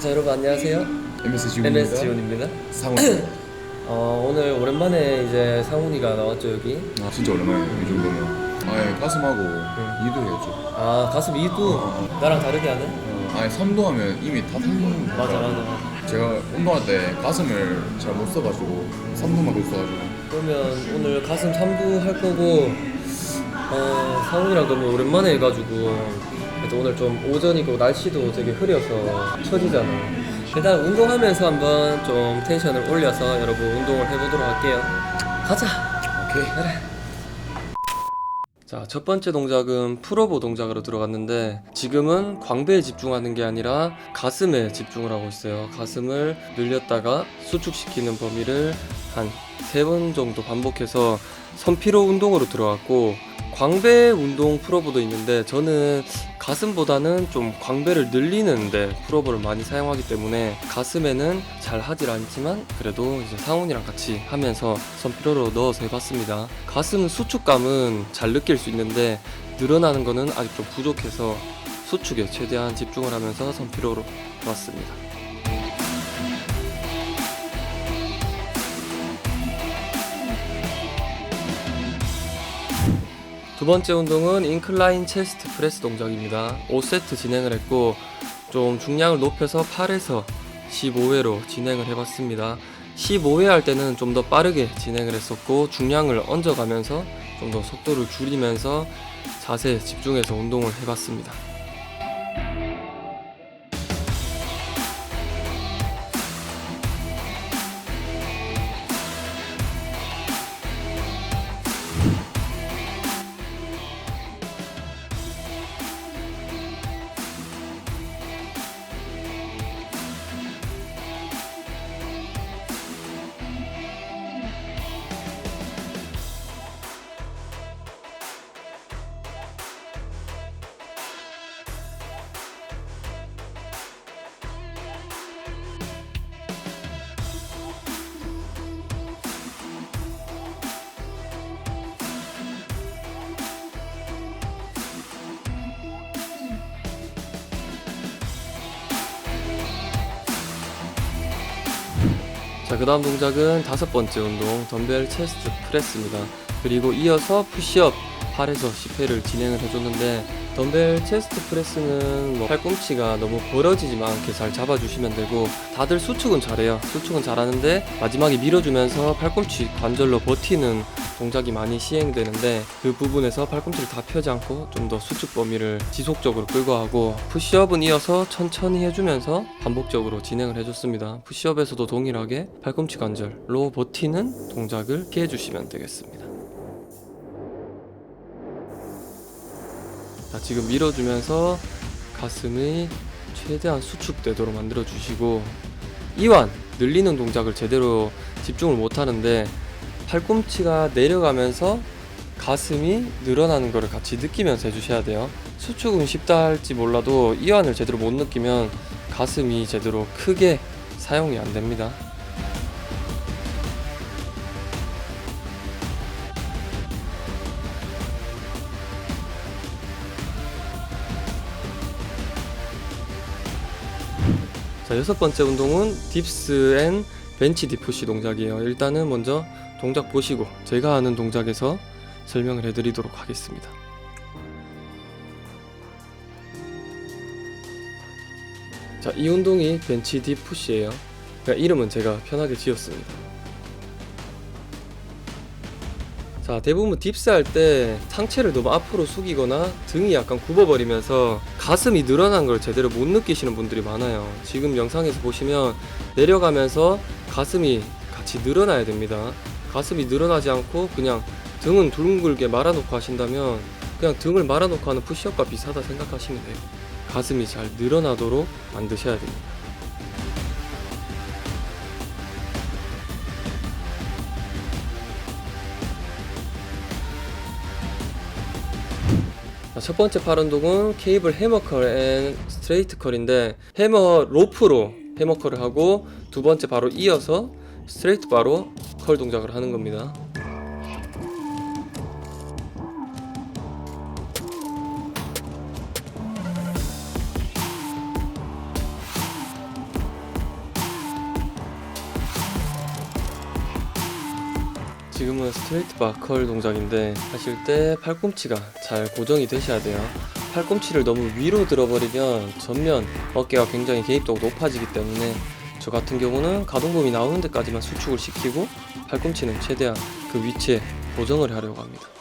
자 여러분 안녕하세요. MSG 지훈입니다. MS 지훈입니다. 상훈. 어, 오늘 오랜만에 이제 상훈이가 나왔죠 여기. 아 진짜 오랜만이네 이 정도면. 아예 가슴하고 이도 해야죠. 아 가슴 2도 나랑 다르게 하네. 어, 아예 3도 하면 이미 다 탈리는 맞아 맞아. 제가 운동할 때 가슴을 잘 못 써가지고 3도만 못 써가지고 그러면 오늘 가슴 3부 할 거고 어, 상훈이랑 너무 오랜만에 해가지고 그래도 오늘 좀 오전이고 날씨도 되게 흐려서 처지잖아. 일단 운동하면서 한번 좀 텐션을 올려서 여러분 운동을 해보도록 할게요. 가자. 오케이. 자, 첫 번째 동작은 풀오버 동작으로 들어갔는데 지금은 광배에 집중하는 게 아니라 가슴에 집중을 하고 있어요. 가슴을 늘렸다가 수축시키는 범위를 한 세 번 정도 반복해서 선피로 운동으로 들어갔고 광배 운동 풀오버도 있는데 저는 가슴보다는 좀 광배를 늘리는데 풀오버를 많이 사용하기 때문에 가슴에는 잘 하질 않지만 그래도 이제 상훈이랑 같이 하면서 선피로로 넣어서 해봤습니다. 가슴 수축감은 잘 느낄 수 있는데 늘어나는 거는 아직 좀 부족해서 수축에 최대한 집중을 하면서 선피로로 해봤습니다. 두 번째 운동은 인클라인 체스트 프레스 동작입니다. 5세트 진행을 했고 좀 중량을 높여서 8에서 15회로 진행을 해봤습니다. 15회 할 때는 좀 더 빠르게 진행을 했었고 중량을 얹어가면서 좀 더 속도를 줄이면서 자세에 집중해서 운동을 해봤습니다. 자, 그 다음 동작은 다섯 번째 운동, 덤벨 체스트 프레스입니다. 그리고 이어서 푸시업 8에서 10회를 진행을 해줬는데, 덤벨 체스트 프레스는 뭐 팔꿈치가 너무 벌어지지만 않게 잘 잡아주시면 되고, 다들 수축은 잘해요. 수축은 잘하는데, 마지막에 밀어주면서 팔꿈치 관절로 버티는 동작이 많이 시행되는데, 그 부분에서 팔꿈치를 다 펴지 않고 좀 더 수축 범위를 지속적으로 끌고 하고, 푸시업은 이어서 천천히 해주면서 반복적으로 진행을 해줬습니다. 푸시업에서도 동일하게 팔꿈치 관절로 버티는 동작을 피해 주시면 되겠습니다. 자, 지금 밀어주면서 가슴이 최대한 수축되도록 만들어 주시고 이완 늘리는 동작을 제대로 집중을 못 하는데 팔꿈치가 내려가면서 가슴이 늘어나는 것을 같이 느끼면서 해주셔야 돼요. 수축은 쉽다 할지 몰라도 이완을 제대로 못 느끼면 가슴이 제대로 크게 사용이 안 됩니다. 자, 여섯 번째 운동은 딥스 앤 벤치 디푸시 동작이에요. 일단은 먼저 동작 보시고 제가 하는 동작에서 설명을 해드리도록 하겠습니다. 자, 이 운동이 벤치 디푸시예요. 그러니까 이름은 제가 편하게 지었습니다. 자, 대부분 딥스 할 때 상체를 너무 앞으로 숙이거나 등이 약간 굽어버리면서 가슴이 늘어난 걸 제대로 못 느끼시는 분들이 많아요. 지금 영상에서 보시면 내려가면서 가슴이 같이 늘어나야 됩니다. 가슴이 늘어나지 않고 그냥 등은 둥글게 말아놓고 하신다면 그냥 등을 말아놓고 하는 푸시업과 비슷하다 생각하시면 돼요. 가슴이 잘 늘어나도록 만드셔야 됩니다. 자, 첫 번째 팔 운동은 케이블 해머컬 앤 스트레이트 컬인데 해머 로프로 해머컬을 하고 두 번째 바로 이어서 스트레이트 바로 컬 동작을 하는 겁니다. 지금은 스트레이트 바컬 동작인데 하실 때 팔꿈치가 잘 고정이 되셔야 돼요. 팔꿈치를 너무 위로 들어버리면 전면 어깨가 굉장히 개입도가 높아지기 때문에 저 같은 경우는 가동범위 나오는 데까지만 수축을 시키고 팔꿈치는 최대한 그 위치에 고정을 하려고 합니다.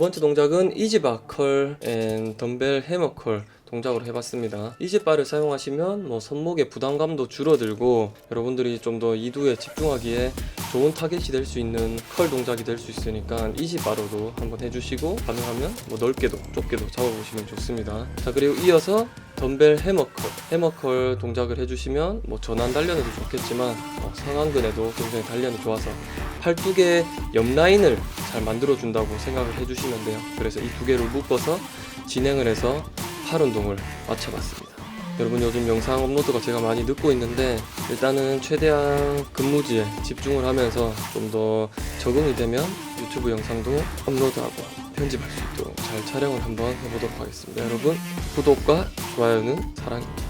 번째 동작은 이지바 컬 앤 덤벨 해머 컬 동작으로 해봤습니다. 이지바를 사용하시면 뭐 손목의 부담감도 줄어들고 여러분들이 좀 더 이두에 집중하기에 좋은 타겟이 될 수 있는 컬 동작이 될 수 있으니까 이지바로도 한번 해주시고 가능하면 뭐 넓게도 좁게도 잡아보시면 좋습니다. 자 그리고 이어서 덤벨 해머컬 해머컬 동작을 해주시면 뭐 전완 단련에도 좋겠지만 어, 상완근에도 굉장히 단련이 좋아서 팔뚝의 옆 라인을 잘 만들어 준다고 생각을 해주시면 돼요. 그래서 이 두 개를 묶어서 진행을 해서 팔 운동을 마쳐봤습니다. 여러분 요즘 영상 업로드가 제가 많이 늦고 있는데 일단은 최대한 근무지에 집중을 하면서 좀 더 적응이 되면 유튜브 영상도 업로드하고 편집할 수 있도록 잘 촬영을 한번 해보도록 하겠습니다. 여러분 구독과 좋아요는 사랑입니다.